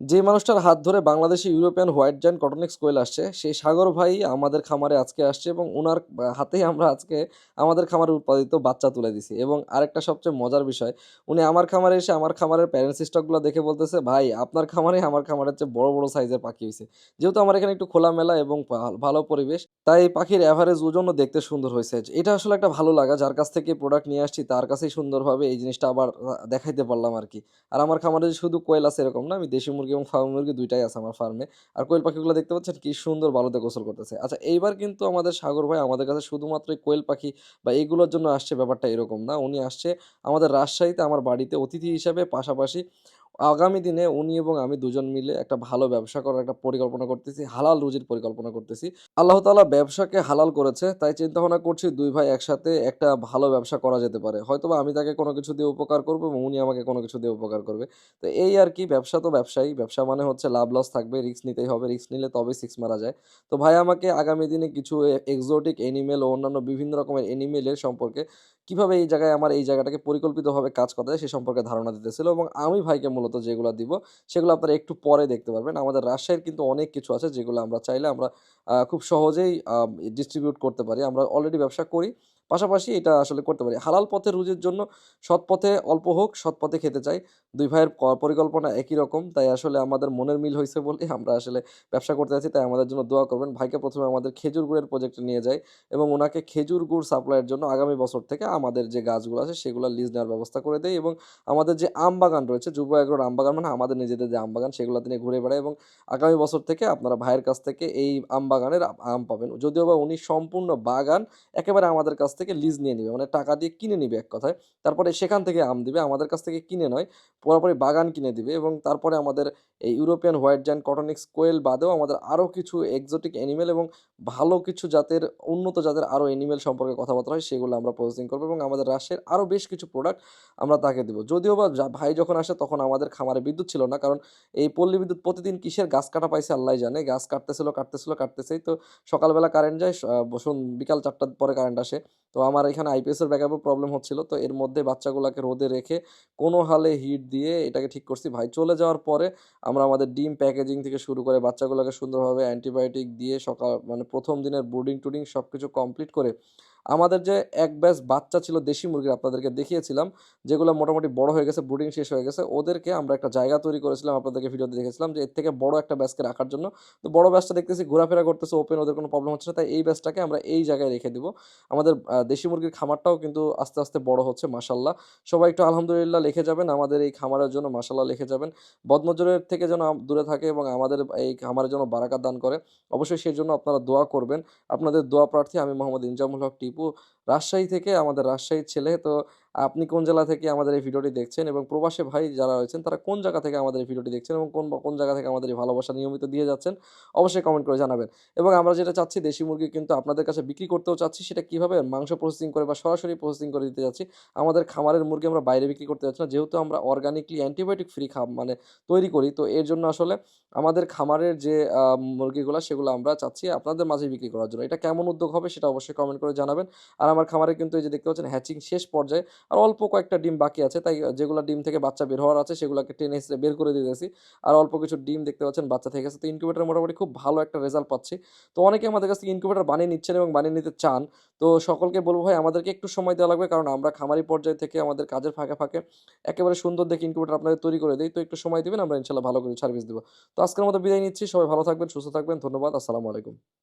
যে মানুষটার হাত ধরে Bangladeshi European white giant Coturnix quail আসছে, সেই সাগর ভাই আমাদের খামারে আজকে আসছে এবং ওনার হাতেই আমরা আজকে আমাদের খামারে উৎপাদিত বাচ্চা তুলে দিছি। এবং আরেকটা সবচেয়ে মজার বিষয়, উনি আমার খামারে এসে আমার খামারের প্যারেন্টস স্টকগুলো দেখে বলতেছে, ভাই, আপনার খামারে আমার খামারের চেয়ে বড় বড় সাইজের পাখি হয়েছে যেহেতু আমার এখানে একটু খোলামেলা এবং ভালো পরিবেশ, তাই এই পাখির অ্যাভারেজ ওজনও দেখতে সুন্দর হয়েছে। এটা আসলে একটা ভালো লাগা, যার কাছ থেকে প্রোডাক্ট নিয়ে আসছি, তার কাছেই সুন্দরভাবে এই জিনিসটা আবার দেখাইতে পারলাম আর কি আর আমার খামারে শুধু কোয়েল আছে এরকম না, আমি দেশি মুরগি এবং ফার্ম মুরগি দুইটাই আছে আমার ফার্মে আর কোয়েল পাখিগুলো দেখতে পাচ্ছেন কি সুন্দর বালুতে গোসল করতেছে। আচ্ছা এইবার কিন্তু আমাদের সাগর ভাই আমাদের কাছে শুধুমাত্র কোয়েল পাখি বা এইগুলোর জন্য আসছে, ব্যাপারটা এরকম না। উনি আসছে আমাদের রাজশাহীতে, আমার বাড়িতে অতিথি হিসাবে, পাশাপাশি আগামী দিনে উনি এবং আমি দুজন মিলে একটা ভালো ব্যবসা করার একটা পরিকল্পনা করতেছি, হালাল রুজির পরিকল্পনা করতেছি। আল্লাহ তাআলা ব্যবসাকে হালাল করেছে, তাই চিন্তা ভাবনা করছি দুই ভাই একসাথে একটা ভালো ব্যবসা করা যেতে পারে। হয়তোবা আমি তাকে কোনো কিছু দিয়ে উপকার করব এবং উনি আমাকে কোনো কিছু দিয়ে উপকার করবে। তো এই আর কি, ব্যবসা তো ব্যবসায়ী, ব্যবসা মানে হচ্ছে লাভ লস থাকবে, রিস্ক নিতেই হবে, রিস্ক নিলে তবে সিক্স মারা যায়। তো ভাই আমাকে আগামী দিনে কিছু এক্সোটিক এনিমেল ও অন্যান্য বিভিন্ন রকমের এনিমেলের সম্পর্কে কীভাবে এই জায়গায় আমার এই জায়গাটাকে পরিকল্পিতভাবে কাজ করা যায় সে সম্পর্কে ধারণা দিতেছিল এবং আমি ভাইকে মূলত যেগুলো দিব, সেগুলো আপনারা একটু পরে দেখতে পারবেন। আমাদের রাজশাহীর কিন্তু অনেক কিছু আছে যেগুলো আমরা চাইলে আমরা খুব সহজেই ডিস্ট্রিবিউট করতে পারি। আমরা অলরেডি ব্যবসা করি। পাশাপাশি এটা আসলে করতে পারি। হালাল পথে রুজির জন্য সৎ পথে অল্প হোক, সৎ পথে খেতে চাই। দুই ভাইয়ের পরিকল্পনা একই রকম, তাই আসলে আমাদের মনের মিল হয়েছে বলে আমরা আসলে ব্যবসা করতে যাচ্ছি তাই আমাদের জন্য দোয়া করবেন। ভাইকে প্রথমে আমাদের খেজুর গুড়ের প্রজেক্টে নিয়ে যাই এবং ওনাকে খেজুর গুড় সাপ্লাইয়ের জন্য আগামী বছর থেকে আমাদের যে গাছগুলো আছে সেগুলো লিজ নেওয়ার ব্যবস্থা করে দেয় এবং আমাদের যে আম বাগান রয়েছে, যুব এগ্রোর আম বাগান মানে আমাদের নিজেদের যে আম বাগান সেগুলো তিনি ঘুরে বেড়ায় এবং আগামী বছর থেকে আপনারা ভাইয়ের কাছ থেকে এই আম বাগানের আম পাবেন। যদিও বা উনি সম্পূর্ণ বাগান একেবারে আমাদের কাছ থেকে লিজ নিয়ে নিবে মানে টাকা দিয়ে কিনে নিবে এক কথায়। তারপরে সেখান থেকে আম দিবে, আমাদের কাছ থেকে কিনে নয়, পুরোপুরি বাগান কিনে দিবে এবং তারপরে আমাদের এই European white giant Coturnix quail বাদেও আমাদের আরও কিছু এক্সোটিক অ্যানিমেল এবং ভালো কিছু জাতের, উন্নত জাতের আরও অ্যানিমেল সম্পর্কে কথাবার্তা হয়, সেগুলো আমরা প্রসেসিং করব এবং আমাদের রাশিয়ার আরও বেশ কিছু প্রোডাক্ট আমরা তাকে দেবো। যদিও বা ভাই যখন আসে তখন আমাদের খামারে বিদ্যুৎ ছিল না, কারণ এই পল্লী বিদ্যুৎ প্রতিদিন কিসের গাছ কাটা পাইছে আল্লাহ জানে, গাছ কাটতেছিল কাটতেছিল, কাটতেছেই তো সকালবেলা কারেন্ট যায় বসুন বিকাল চারটার পরে কারেন্ট আসে। তো আমার এখানে আইপিএসের ব্যাকআপও প্রবলেম হচ্ছিল। তো এর মধ্যে বাচ্চাগুলোকে রোদে রেখে কোনো হালে হিট দিয়ে এটাকে ঠিক করছি। ভাই, চলে যাওয়ার পরে আমরা আমাদের ডিম প্যাকেজিং থেকে শুরু করে বাচ্চাগুলোকে সুন্দরভাবে অ্যান্টিবায়োটিক দিয়ে সকাল মানে প্রথম দিনের বোর্ডিং টুডিং সব কিছু কমপ্লিট করে আমাদের যে এক ব্যাচ বাচ্চা ছিল দেশি মুরগির আপনাদেরকে দেখিয়েছিলাম, যেগুলো মোটামুটি বড় হয়ে গেছে ব্রুডিং শেষ হয়ে গেছে, ওদেরকে আমরা একটা জায়গা তৈরি করেছিলাম, আপনাদেরকে ভিডিওতে দেখেছিলাম যে এর থেকে বড় একটা ব্যাচকে রাখার জন্য। তো বড় ব্যাচটা দেখতেছি ঘোরাফেরা করতেছে ওপেন ওদের কোনো প্রবলেম হচ্ছে না, তাই এই ব্যাচটাকে আমরা এই জায়গায় রেখে দিব। আমাদের দেশি মুরগির খামারটাও কিন্তু আস্তে আস্তে বড় হচ্ছে মাসাল্লাহ সবাই একটু আলহামদুলিল্লাহ লিখে যাবেন, আমাদের এই খামারের জন্য মাসাল্লাহ লিখে যাবেন। বদনজরের থেকে যেন দূরে থাকে এবং আমাদের এই খামারের জন্য বারাকাত দান করে, অবশ্যই সেই জন্য আপনারা দোয়া করবেন। আপনাদের দোয়া প্রার্থী আমি মোহাম্মদ ইনজামুল হক টিপু। রাজশাহী থেকে আমাদের রাজশাহীর ছেলে তো আপনি কোন জেলা থেকে আমাদের এই ভিডিওটি দেখছেন এবং প্রবাসী ভাই যারা রয়েছেন, তারা কোন জায়গা থেকে আমাদের এই ভিডিওটি দেখছেন এবং কোন কোন জায়গা থেকে আমাদের এই ভালোবাসা নিয়মিত দিয়ে যাচ্ছেন, অবশ্যই কমেন্ট করে জানাবেন। এবং আমরা যেটা চাচ্ছি, দেশি মুরগি কিন্তু আপনাদের কাছে বিক্রি করতেও চাচ্ছি, সেটা কীভাবে মাংস প্রসেসিং করে বা সরাসরি প্রসেসিং করে দিতে যাচ্ছি, আমাদের খামারের মুরগি আমরা বাইরে বিক্রি করতে যাচ্ছি না, যেহেতু আমরা অর্গানিকলি অ্যান্টিবায়োটিক ফ্রি খাম মানে তৈরি করি, তো এর জন্য আসলে আমাদের খামারের যে মুরগিগুলো, সেগুলো আমরা চাচ্ছি আপনাদের মাঝে বিক্রি করার জন্য। এটা কেমন উদ্যোগ হবে, সেটা অবশ্যই কমেন্ট করে জানাবেন। আর আমার খামারে কিন্তু এই যে দেখতে পাচ্ছেন হ্যাচিং শেষ পর্যায়ে আর অল্প কয়েকটা ডিম বাকি আছে, তাই যেগুলো ডিম থেকে বাচ্চা বের হওয়ার আছে সেগুলোকে টেনে বের করে দিতেছি। আর অল্প কিছু ডিম দেখতে পাচ্ছেন, বাচ্চা থেকে গেছে। তো ইনকিউবেটার মোটামুটি খুব ভালো একটা রেজাল্ট পাচ্ছি। তো অনেকে আমাদের কাছ থেকে ইনকিউবেটার বানিয়ে নিচ্ছেন এবং বানিয়ে নিতে চান। তো সকলকে বলব ভাই, আমাদেরকে একটু সময় দেওয়া লাগবে, কারণ আমরা খামারি পর্যায় থেকে আমাদের কাজের ফাঁকে ফাঁকে একেবারে সুন্দর দেখে ইনকিউবেটার আপনাদের তৈরি করে দিই। তো একটু সময় দিবেন, আমরা ইনশাল্লাহ ভালো করে সার্ভিস দেবো। তো আজকের মতো বিদায় নিচ্ছি, সবাই ভালো থাকবেন, সুস্থ থাকবেন, ধন্যবাদ, আসসালামু আলাইকুম।